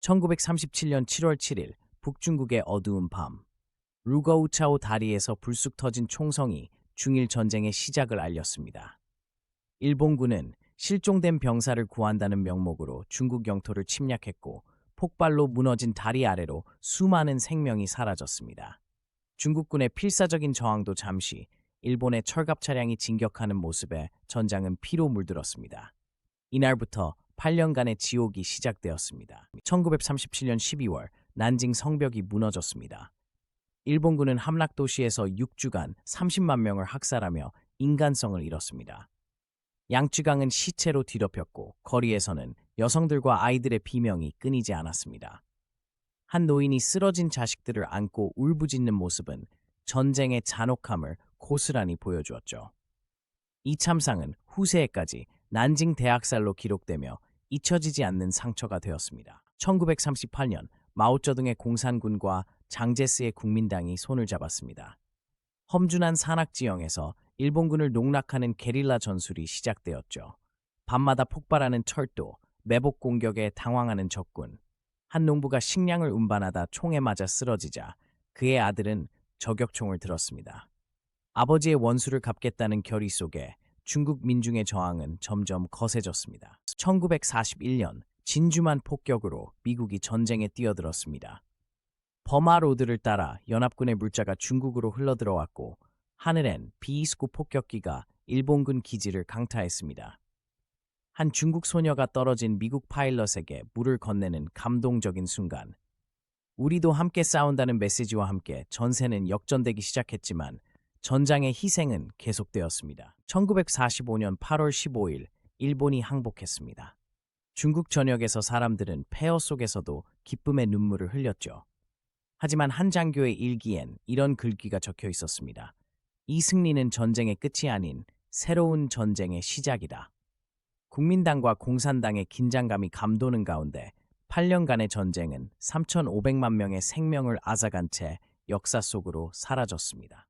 1937년 7월 7일 북중국의 어두운 밤 루거우차오 다리에서 불쑥 터진 총성이 중일 전쟁의 시작을 알렸습니다. 일본군은 실종된 병사를 구한다는 명목으로 중국 영토를 침략했고 폭발로 무너진 다리 아래로 수많은 생명이 사라졌습니다. 중국군의 필사적인 저항도 잠시 일본의 철갑 차량이 진격하는 모습에 전장은 피로 물들었습니다. 이날부터 8년간의 지옥이 시작되었습니다. 1937년 12월 난징 성벽이 무너졌습니다. 일본군은 함락 도시에서 6주간 30만 명을 학살하며 인간성을 잃었습니다. 양쯔강은 시체로 뒤덮였고 거리에서는 여성들과 아이들의 비명이 끊이지 않았습니다. 한 노인이 쓰러진 자식들을 안고 울부짖는 모습은 전쟁의 잔혹함을 고스란히 보여주었죠. 이 참상은 후세에까지 난징 대학살로 기록되며 잊혀지지 않는 상처가 되었습니다. 1938년 마오쩌둥의 공산군과 장제스의 국민당이 손을 잡았습니다. 험준한 산악 지형에서 일본군을 농락하는 게릴라 전술이 시작되었죠. 밤마다 폭발하는 철도, 매복 공격에 당황하는 적군. 한 농부가 식량을 운반하다 총에 맞아 쓰러지자 그의 아들은 저격총을 들었습니다. 아버지의 원수를 갚겠다는 결의 속에 중국 민중의 저항은 점점 거세졌습니다. 1941년 진주만 폭격으로 미국이 전쟁에 뛰어들었습니다. 버마 로드를 따라 연합군의 물자가 중국으로 흘러들어왔고 하늘엔 비이스쿠 폭격기가 일본군 기지를 강타했습니다. 한 중국 소녀가 떨어진 미국 파일럿에게 물을 건네는 감동적인 순간. 우리도 함께 싸운다는 메시지와 함께 전세는 역전되기 시작했지만 전장의 희생은 계속되었습니다. 1945년 8월 15일 일본이 항복했습니다. 중국 전역에서 사람들은 폐허 속에서도 기쁨의 눈물을 흘렸죠. 하지만 한 장교의 일기엔 이런 글귀가 적혀 있었습니다. 이 승리는 전쟁의 끝이 아닌 새로운 전쟁의 시작이다. 국민당과 공산당의 긴장감이 감도는 가운데 8년간의 전쟁은 3,500만 명의 생명을 앗아간 채 역사 속으로 사라졌습니다.